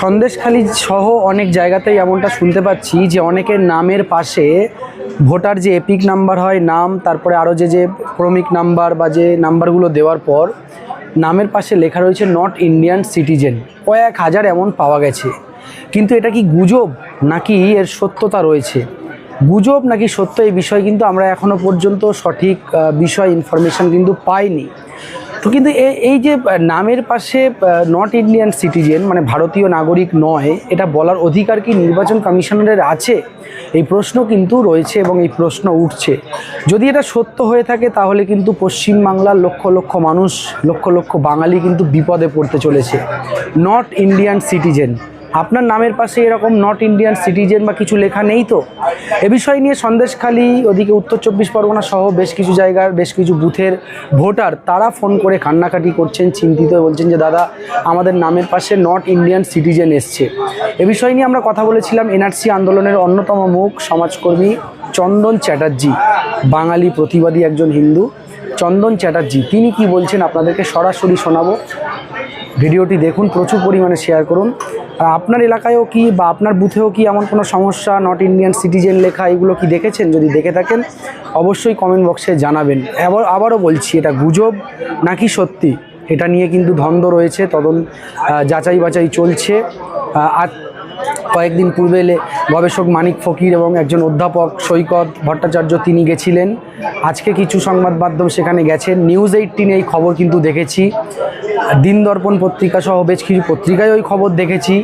সন্দেশখালী সহ অনেক জায়গাতেই এমনটা শুনতে পাচ্ছি যে অনেকের নামের পাশে ভোটার যে এপিক নাম্বার হয়, নাম, তারপরে আরও যে যে ক্রমিক নাম্বার বা যে নাম্বারগুলো দেওয়ার পর নামের পাশে লেখা রয়েছে নট ইন্ডিয়ান সিটিজেন কয়েক হাজার এমন পাওয়া গেছে। কিন্তু এটা কি গুজব নাকি এর সত্যতা রয়েছে? গুজব নাকি সত্য এই বিষয় কিন্তু আমরা এখনও পর্যন্ত সঠিক বিষয় ইনফরমেশন কিন্তু পাইনি। তো কিন্তু এই যে নামের পাশে নট ইন্ডিয়ান সিটিজেন মানে ভারতীয় নাগরিক নয়, এটা বলার অধিকার কি নির্বাচন কমিশনারের আছে? এই প্রশ্ন কিন্তু রয়েছে এবং এই প্রশ্ন উঠছে। যদি এটা সত্য হয়ে থাকে, তাহলে কিন্তু পশ্চিমবাংলার লক্ষ লক্ষ মানুষ, লক্ষ লক্ষ বাঙালি কিন্তু বিপদে পড়তে চলেছে। নট ইন্ডিয়ান সিটিজেন আপনার নামের পাশে এরকম নট ইন্ডিয়ান সিটিজেন বা কিছু লেখা নেই তো? এ বিষয় নিয়ে সন্দেশখালী ওদিকে উত্তর চব্বিশ পরগনা সহ বেশ কিছু জায়গার, বেশ কিছু বুথের ভোটার তারা ফোন করে কান্নাকাটি করছেন, চিন্তিত বলছেন যে, দাদা, আমাদের নামের পাশে নট ইন্ডিয়ান সিটিজেন এসছে। এ বিষয় নিয়ে আমরা কথা বলেছিলাম এনআরসি আন্দোলনের অন্যতম মুখ, সমাজকর্মী চন্দন চ্যাটার্জি, বাঙালি প্রতিবাদী একজন হিন্দু। চন্দন চ্যাটার্জি, তিনি কি বলছেন আপনাদেরকে সরাসরি শোনাবো? ভিডিওটি দেখুন, প্রচুর পরিমাণে শেয়ার করুন। আর আপনার এলাকায়ও কি বা আপনার বুথেও কি এমন কোনো সমস্যা নট ইন্ডিয়ান সিটিজেন লেখা, এগুলো কি দেখেছেন? যদি দেখে থাকেন, অবশ্যই কমেন্ট বক্সে জানাবেন। আবার আবারও বলছি, এটা গুজব নাকি সত্যি? এটা নিয়ে কিন্তু ধন্দ রয়েছে, তদন্ত যাচাই বাছাই চলছে। আর কয়েকদিন পূর্বে গবেষক মানিক ফকির এবং একজন অধ্যাপক সৈকত ভট্টাচার্য তিনি গেছিলেন। আজকে কিছু সংবাদ মাধ্যম সেখানে গেছেন। নিউজ এইটিনে এই খবর কিন্তু দেখেছি। দিন দর্পণ পত্রিকা সহ বেশ কিছু পত্রিকায় ওই খবর দেখেছি।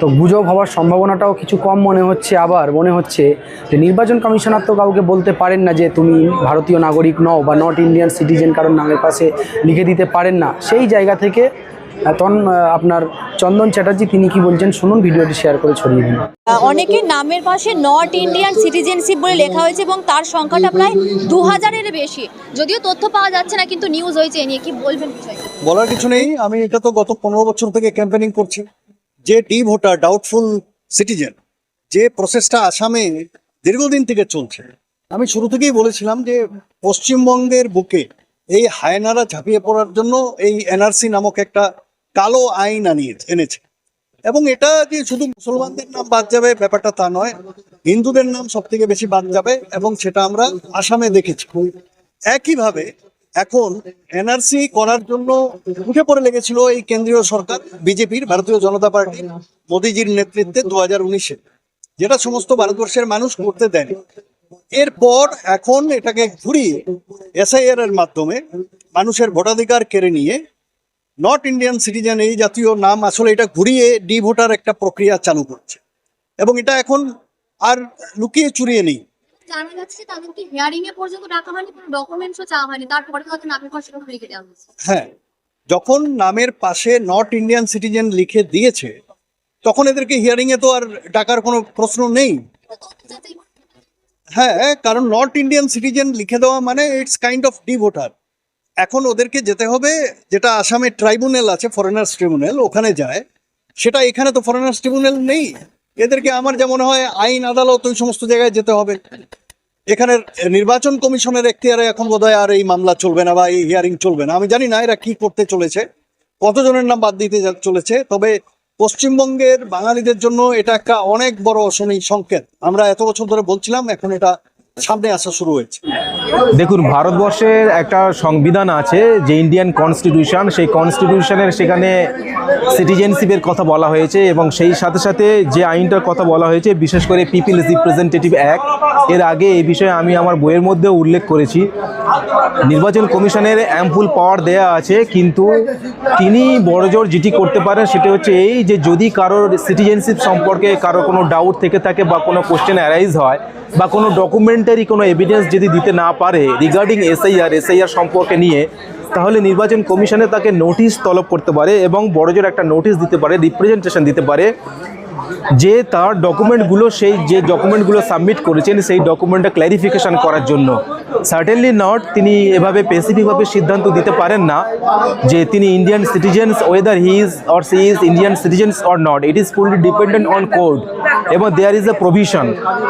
তো গুজব হওয়ার সম্ভাবনাটাও কিছু কম মনে হচ্ছে আবার। মনে হচ্ছে যে নির্বাচন কমিশনার তো কাউকে বলতে পারেন না যে তুমি ভারতীয় নাগরিক নও বা নট ইন্ডিয়ান সিটিজেন কারণ নামের পাশে লিখে দিতে পারেন না। সেই জায়গা থেকে তখন আপনার চন্দন চ্যাটার্জি তিনি কি বলছেন? শুনুন ভিডিওটি শেয়ার করে ছড়িয়ে দিন। অনেকের নামের পাশে নট ইন্ডিয়ান সিটিজেনশিপ বলে লেখা হয়েছে এবং তার সংখ্যাটা প্রায় দু হাজারের বেশি। যদিও তথ্য পাওয়া যাচ্ছে না কিন্তু নিউজ হয়েছে এ নিয়ে। কি বলবেন বলার কিছু নেই আমি এটা তো গত পনেরো বছর থেকে ক্যাম্পেনিং করছি। যে ডি ভোটার ডাউটফুল সিটিজেন যে প্রসেসটা আসামে দীর্ঘদিন থেকে চলছে। আমি শুরু থেকেই বলেছিলাম যে পশ্চিমবঙ্গের বুকে এই হায়নারা ঝাঁপিয়ে পড়ার জন্য এই এনআরসি নামক একটা কালো আইন আনিয়ে এনেছে। এবং এটা যে শুধু মুসলমানদের নাম বাদ যাবে? ব্যাপারটা তা নয়। হিন্দুদের নাম সব থেকে বেশি বাদ যাবে এবং সেটা আমরা আসামে দেখেছি। একইভাবে এখন এনআরসি করার জন্য উঠে পড়ে লেগেছিল এই কেন্দ্রীয় সরকার, বিজেপির, ভারতীয় জনতা পার্টি, মোদিজির নেতৃত্বে দু হাজার উনিশে, যেটা সমস্ত ভারতবর্ষের মানুষ করতে দেন এরপর এখন এটাকে ঘুরিয়ে এসআইআর এর মাধ্যমে মানুষের ভোটাধিকার কেড়ে নিয়ে নট ইন্ডিয়ান সিটিজেন এই জাতীয় নাম আসলে এটা ঘুরিয়ে ডি ভোটার একটা প্রক্রিয়া চালু করছে। এবং এটা এখন আর লুকিয়ে চুরিয়ে নেই। জানা যাচ্ছে তাদেরকে হিয়ারিং এ পর্যন্ত ডাকা হয়নি কোনো ডকুমেন্টসও চাওয়া হয়নি। তারপরে তাদের নামের পাশে লিখে দেওয়া হয়েছে। হ্যাঁ যখন নামের পাশে নট ইন্ডিয়ান সিটিজেন লিখে দিয়েছে তখন এদেরকে হিয়ারিং এ তো আর ডাকার কোনো প্রশ্ন নেই। হ্যাঁ কারণ নট ইন্ডিয়ান সিটিজেন লিখে দেওয়া মানে it's kind of D voter এখন ওদেরকে যেতে হবে, যেটা আসামে ট্রাইব্যুনাল আছে, ফরেনার্স ট্রিব্যুনাল, ওখানে যায়। সেটা এখানে তো ফরেনার্স ট্রিব্যুনাল নেই। এদেরকে আমার যেমন হয়, আইন, আদালত, ওই সমস্ত জায়গায় যেতে হবে। এখানের নির্বাচন কমিশনের এখতিয়ারে এখন বোধহয় আর এই মামলা চলবে না বা এই হিয়ারিং চলবে না। আমি জানি না এরা কি করতে চলেছে, কতজনের নাম বাদ দিতে চলেছে, তবে পশ্চিমবঙ্গের বাঙালিদের জন্য এটা একটা অনেক বড় অশনি সংকেত। আমরা এত বছর ধরে বলছিলাম, এখন এটা সামনে আসা শুরু হয়েছে। দেখুন, ভারতবর্ষের একটা সংবিধান আছে যে ইন্ডিয়ান কনস্টিটিউশন সেই কনস্টিটিউশনের সেখানে সিটিজেনশিপের কথা বলা হয়েছে এবং সেই সাথে সাথে যে আইনটার কথা বলা হয়েছে, বিশেষ করে পিপিল রিপ্রেজেন্টেটিভ অ্যাক্ট এর আগে এই বিষয়ে আমি আমার বইয়ের মধ্যে উল্লেখ করেছি। নির্বাচন কমিশনের অ্যাম্পুল পাওয়ার দেয়া আছে, কিন্তু তিনি বড়জোর যেটি করতে পারেন সেটা হচ্ছে এই যে যদি কারোর সিটিজেনশিপ সম্পর্কে কারও কোনো ডাউট থেকে থাকে বা কোনো কোশ্চেন অ্যারাইজ হয় বা কোনো ডকুমেন্টারি কোনো এভিডেন্স যদি দিতে না পারে রিগার্ডিং এসআইআর এসআইআর সম্পর্কে নিয়ে, তাহলে নির্বাচন কমিশনে তাকে নোটিশ তলব করতে পারে এবং বড়জোর একটা নোটিশ দিতে পারে রিপ্রেজেন্টেশন দিতে পারে। যে তার ডকুমেন্টগুলো সেই যে ডকুমেন্টগুলো সাবমিট করেছেন, সেই ডকুমেন্টটা ক্ল্যারিফিকেশন করার জন্য। সার্টেনলি নট তিনি এভাবে স্পেসিফিকভাবে সিদ্ধান্ত দিতে পারেন না যে তিনি Indian citizens whether he is or she is Indian citizens or not it is fully dependent on code এবং দেয়ার ইজ এ প্রভিশন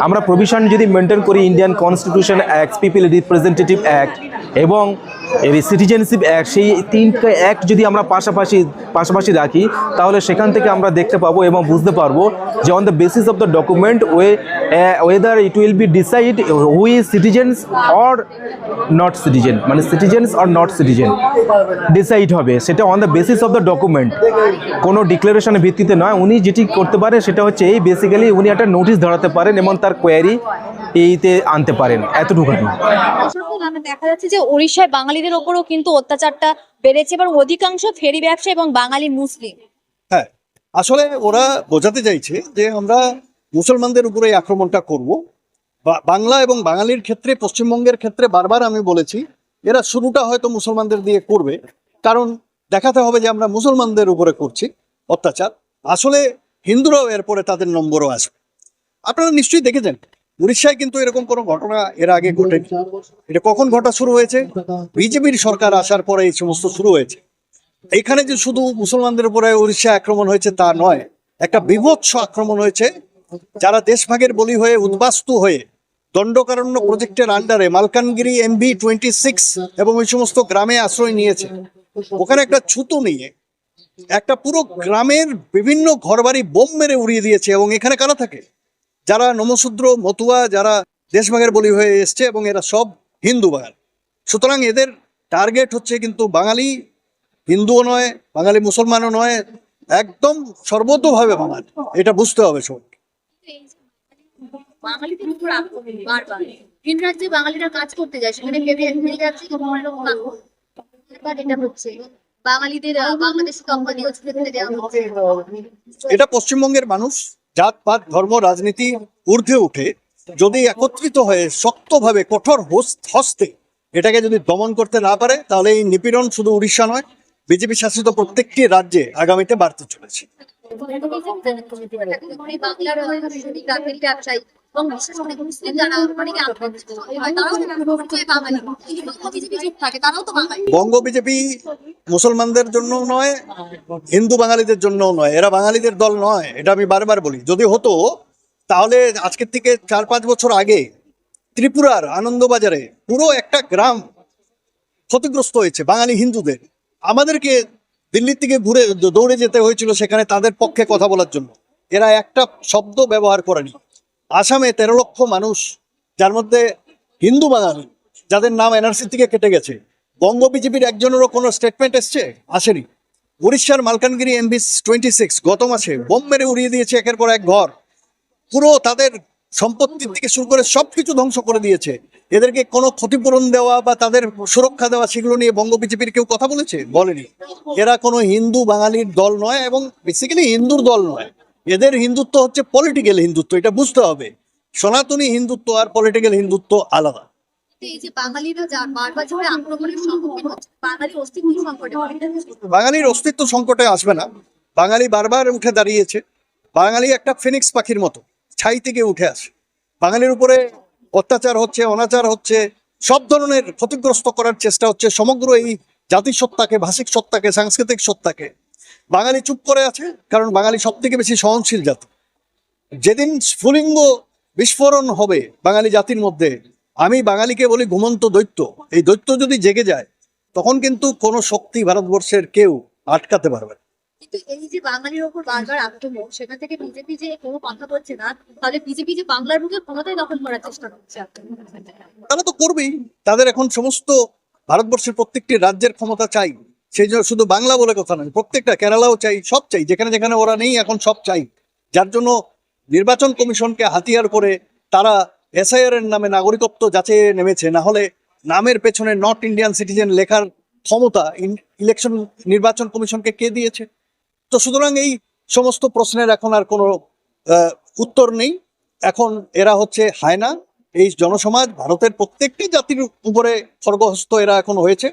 আমরা প্রভিশন যদি মেনটেন করি Indian constitution act people representative act এবং সিটিজেনশিপ অ্যাক্ট সেই তিনটে act যদি আমরা পাশাপাশি পাশাপাশি রাখি, তাহলে সেখান থেকে আমরা দেখতে পাবো এবং বুঝতে পারব যে on the basis of the document way whether it will be decide who citizens or not citizen মানে citizens or not citizen decide হবে। সেটা on the basis of the document কোনো ডিক্লারেশনের ভিত্তিতে নয়। উনি যেটি করতে পারে সেটা হচ্ছে এই বেসিক্যালি উনি একটা নোটিশ ধরাতে পারেন এবং তার কোয়ারি এইতে আনতে পারেন। এতটুকু দেখা যাচ্ছে যে উড়িষ্যায় বাঙালিদের ওপরও কিন্তু অত্যাচারটা বেড়েছে, এবার অধিকাংশ ফেরি ব্যবসা এবং বাঙালি মুসলিম। হ্যাঁ আসলে ওরা বোঝাতে চাইছে যে আমরা মুসলমানদের উপরে আক্রমণটা করব। বাংলা এবং বাঙালির ক্ষেত্রে, পশ্চিমবঙ্গের ক্ষেত্রে বারবার আমি বলেছি, এরা শুরুটা হয়তো মুসলমানদের দিয়ে করবে, কারণ দেখাতে হবে যে আমরা মুসলমানদের উপরে করছি অত্যাচার। আসলে হিন্দুরাও এরপরে তাদের নম্বরও আসবে। আপনারা নিশ্চয়ই দেখেছেন উড়িষ্যায় কিন্তু এরকম কোনো ঘটনা এর আগে ঘটেনি এটা কখন ঘটা শুরু হয়েছে? বিজেপির সরকার আসার পরে এই সমস্ত শুরু হয়েছে। এখানে যে শুধু মুসলমানদের উপরে উড়িষ্যা আক্রমণ হয়েছে তা নয়, একটা বিভৎস আক্রমণ হয়েছে। যারা দেশভাগের বলি হয়ে উদ্বাস্তু হয়ে দণ্ডকারণ্য প্রজেক্টের আন্ডারে মালকানগিরি এমবি টোয়েন্টি সিক্স এবং ওই সমস্ত গ্রামে আশ্রয় নিয়েছে। ওখানে একটা ছুতো নিয়ে একটা পুরো গ্রামের বিভিন্ন ঘরবাড়ি বোম মেরে উড়িয়ে দিয়েছে এবং এখানে কারা থাকে? যারা নমশূদ্র মতুয়া যারা দেশভাগের বলি হয়ে এসছে এবং এরা সব হিন্দু বাঙালি। সুতরাং এদের টার্গেট হচ্ছে কিন্তু বাঙালি হিন্দুও নয় বাঙালি মুসলমানও নয় একদম সর্বতভাবে বাঙালি। এটা বুঝতে হবে সবাইকে বাঙালিদের উপর বারবার। ভিন রাজ্যে বাঙালিরা কাজ করতে যায় সেখানে ভেবে ভেবে যাচ্ছে যে তোমার এরকম আক্রমণ। এবার এটা হচ্ছে। বাঙালিদের আহ, বাংলাদেশি কোম্পানিও ছেড়ে দেওয়া হচ্ছে। এটা পশ্চিমবঙ্গের মানুষ জাতপাত, ধর্ম, রাজনীতি ঊর্ধ্বে উঠে যদি একত্রিত হয়ে শক্তভাবে কঠোর হস- হস্তে এটাকে যদি দমন করতে না পারে, তাহলে এই নিপীড়ন শুধু উড়িষ্যা নয়, বিজেপি শাসিত প্রত্যেকটি রাজ্যে আগামীতে বাড়তে চলেছে। বাঙালি বঙ্গ বিজেপি মুসলমানদের জন্য নয়, হিন্দু বাঙালিদের জন্যও নয়, এরা বাঙালিদের দল নয়, এটা আমি বারবার বলি। যদি হতো, তাহলে আজকের থেকে চার পাঁচ বছর আগে ত্রিপুরার আনন্দবাজারে পুরো একটা গ্রাম ক্ষতিগ্রস্ত হয়েছে বাঙালি হিন্দুদের। আমাদেরকে দিল্লির থেকে ঘুরে দৌড়ে যেতে হয়েছিল সেখানে তাদের পক্ষে কথা বলার জন্য। এরা একটা শব্দ ব্যবহার করেনি। আসামে তেরো লক্ষ মানুষ, যার মধ্যে হিন্দু বাঙালি, যাদের নাম এনআরসি থেকে কেটে গেছে। বঙ্গ বিজেপির একজনেরও কোনো স্টেটমেন্ট এসছে? আসেনি। উড়িষ্যার মালকানগিরি এমবি টোয়েন্টি সিক্স গত মাসে বোম মেরে উড়িয়ে দিয়েছে একের পর এক ঘর। পুরো তাদের সম্পত্তির থেকে শুরু করে সবকিছু ধ্বংস করে দিয়েছে। এদেরকে কোনো ক্ষতিপূরণ দেওয়া বা তাদের সুরক্ষা দেওয়া, সেগুলো নিয়ে বঙ্গ বিজেপির কেউ কথা বলেছে? বলেনি। এরা কোনো হিন্দু বাঙালির দল নয় এবং বেসিক্যালি হিন্দুর দল নয়। এদের হিন্দুত্ব হচ্ছে পলিটিক্যাল হিন্দুত্ব এটা বুঝতে হবে। সনাতনী হিন্দুত্ব আর পলিটিক্যাল হিন্দুত্ব আলাদা। বাঙালির অস্তিত্ব সংকটে আসবে না। বাঙালি বারবার উঠে দাঁড়িয়েছে। বাঙালি একটা ফিনিক্স পাখির মতো ছাই থেকে উঠে আসে। বাঙালির উপরে অত্যাচার হচ্ছে অনাচার হচ্ছে সব ধরনের ক্ষতিগ্রস্ত করার চেষ্টা হচ্ছে সমগ্র এই জাতিসত্তাকে ভাষিক সত্তাকে সাংস্কৃতিক সত্তাকে। বাঙালি চুপ করে আছে কারণ বাঙালি সব থেকে বেশি সহনশীল জাতি। যেদিন স্ফুলিঙ্গ বিস্ফোরণ হবে বাঙালি জাতির মধ্যে আমি বাঙালিকে বলি ঘুমন্ত দৈত্য। এই দৈত্য যদি জেগে যায় তখন কিন্তু কোনো শক্তি ভারতবর্ষের কেউ আটকাতে পারবে না। কিন্তু এই যে বাঙালির ওপর বারবার আক্রমণ সেখান থেকে বিজেপি যে কোনো কথা বলছে না তাহলে বিজেপি যে বাংলার বুকে ক্ষমতায় দখল করার চেষ্টা করছে তারা তো করবেই তাদের এখন সমস্ত ভারতবর্ষের প্রত্যেকটি রাজ্যের ক্ষমতা চাই। সেই জন্য শুধু বাংলা বলে কথা নয়, প্রত্যেকটা কেরালাও চাই, সব চাই, যেখানে যেখানে ওরা নেই এখন সব চাই। যার জন্য নির্বাচন কমিশনকে হাতিয়ার করে তারা এসআইআর এর নামে নাগরিকত্ব যাচাইয়ে নেমেছে। না হলে নামের পেছনে নট ইন্ডিয়ান সিটিজেন লেখার ক্ষমতা ইলেকশন নির্বাচন কমিশনকে কে দিয়েছে? তো সুতরাং এই সমস্ত প্রশ্নের এখন আর কোনো উত্তর নেই। এখন এরা হচ্ছে হায়না, এই জনসমাজ, ভারতের প্রত্যেকটি জাতির উপরে স্বর্গহস্ত এরা এখন হয়েছে।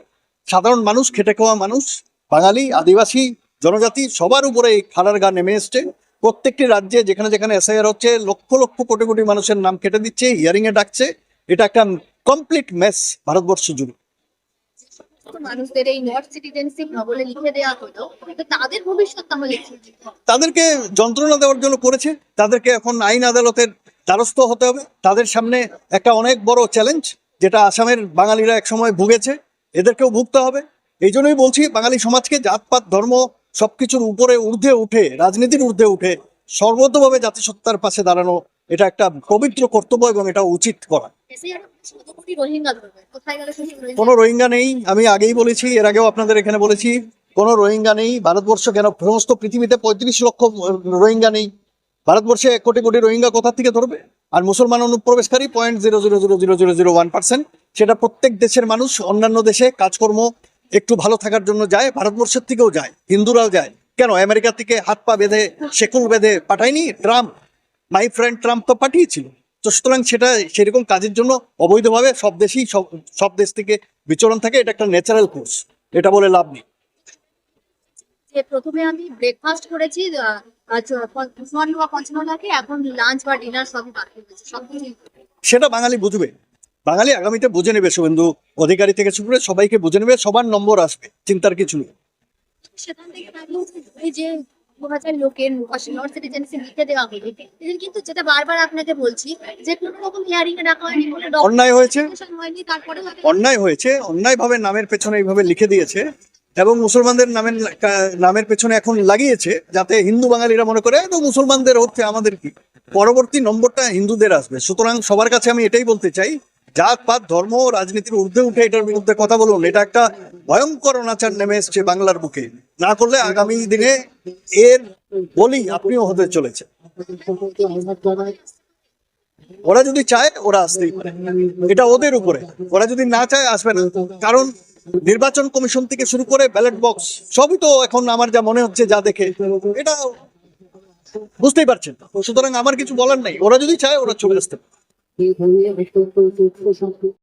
সাধারণ মানুষ খেটে খাওয়া মানুষ বাঙালি আদিবাসী জনজাতি সবার উপরে এই খাড়ার গা নেমে এসছে। প্রত্যেকটি রাজ্যে যেখানে যেখানে এসআইআর হচ্ছে লক্ষ লক্ষ কোটি কোটি মানুষের নাম কেটে দিচ্ছে হিয়ারিং এ ডাকছে। এটা একটা কমপ্লিট মেস ভারতবর্ষ জুড়ে। মানুষদের এই নর্থ সিটিজেনশিপ বলে লিখে দেওয়া হলো তো তাদের ভবিষ্যৎ তাহলে তাদেরকে যন্ত্রণা দেওয়ার জন্য করেছে। তাদেরকে এখন আইন আদালতের দ্বারস্থ হতে হবে। তাদের সামনে একটা অনেক বড় চ্যালেঞ্জ যেটা আসামের বাঙালিরা একসময় ভুগেছে। এদেরকেও ভুগতে হবে। এই জন্যই বলছি, বাঙালি সমাজকে জাতপাত, ধর্ম সবকিছুর উপরে ঊর্ধ্বে উঠে, রাজনীতির ঊর্ধ্বে উঠে সর্বতভাবে জাতিসত্তার পাশে দাঁড়ানো, এটা একটা পবিত্র কর্তব্য এবং এটা উচিত করা। কোনো রোহিঙ্গা নেই, আমি আগেই বলেছি, এর আগেও আপনাদের এখানে বলেছি, কোনো রোহিঙ্গা নেই, ভারতবর্ষ কেন, সমস্ত পৃথিবীতে পঁয়ত্রিশ লক্ষ রোহিঙ্গা নেই। ভারতবর্ষে এক কোটি কোটি রোহিঙ্গা কোথা থেকে ধরবে? আর মুসলমান অনুপ্রবেশকারী point zero zero zero zero zero zero one percent সেটা প্রত্যেক দেশের মানুষ অন্যান্য দেশে কাজকর্ম একটু ভালো থাকার জন্য যায় ভারতবর্ষের থেকেও যায় হিন্দুরাও যায়। কেন? আমেরিকা থেকে হাত পা বেঁধে শেকুল বেঁধে পাঠায়নি ট্রাম্প? মাই ফ্রেন্ড ট্রাম্প তো পাঠিয়েছিল। তো সুতরাং সেটা সেরকম কাজের জন্য অবৈধভাবে সব দেশেই সব সব দেশ থেকে বিচরণ থাকে এটা একটা ন্যাচারাল কোর্স এটা বলে লাভ নেই। প্রথমে আমি ব্রেকফাস্ট করেছি বা এখন লাঞ্চ বা ডিনার সবই বাকি সেটা বাঙালি বুঝবে। বাঙালি আগামীতে বুঝে নেবে শুভেন্দু অধিকারী থেকে শুরু করে সবাইকে বুঝে নেবে সবার নম্বর আসবে চিন্তার কিছু নেই। সেখান থেকে এই যে দু হাজার লোকের নন সিটিজেনশিপ লিখে দেওয়া হলো কিন্তু যেটা বারবার আপনাকে বলছি যে কোনো রকম হিয়ারিং এ ডাকা হয়নি অন্যায় হয়েছে। তারপরে অন্যায় হয়েছে অন্যায়ভাবে নামের পেছনে এইভাবে লিখে দিয়েছে এবং মুসলমানদের নামের নামের পেছনে এখন লাগিয়েছে যাতে হিন্দু বাঙালিরা মনে করে তো মুসলমানদের হচ্ছে আমাদের কি? পরবর্তী নম্বরটা হিন্দুদের আসবে। সুতরাং সবার কাছে আমি এটাই বলতে চাই জাত পাত, ধর্ম রাজনীতির ঊর্ধ্বে উঠে এটার বিরুদ্ধে কথা বলুন। এটা একটা ভয়ঙ্কর অনাচার নেমে এসছে বাংলার বুকে। না করলে আগামী দিনে এর বলি আপনিও হতে চলেছে ওরা যদি চায়, ওরা আসতেই পারে। এটা ওদের উপরে। ওরা যদি না চায়, আসবে না। কারণ নির্বাচন কমিশন থেকে শুরু করে ব্যালট বক্স, সবই তো এখন আমার যা মনে হচ্ছে, যা দেখে, এটা বুঝতেই পারছেন। সুতরাং আমার কিছু বলার নেই। ওরা যদি চায়, ওরা চলে আসতে পারে। et revenir, et je te retrouve trop.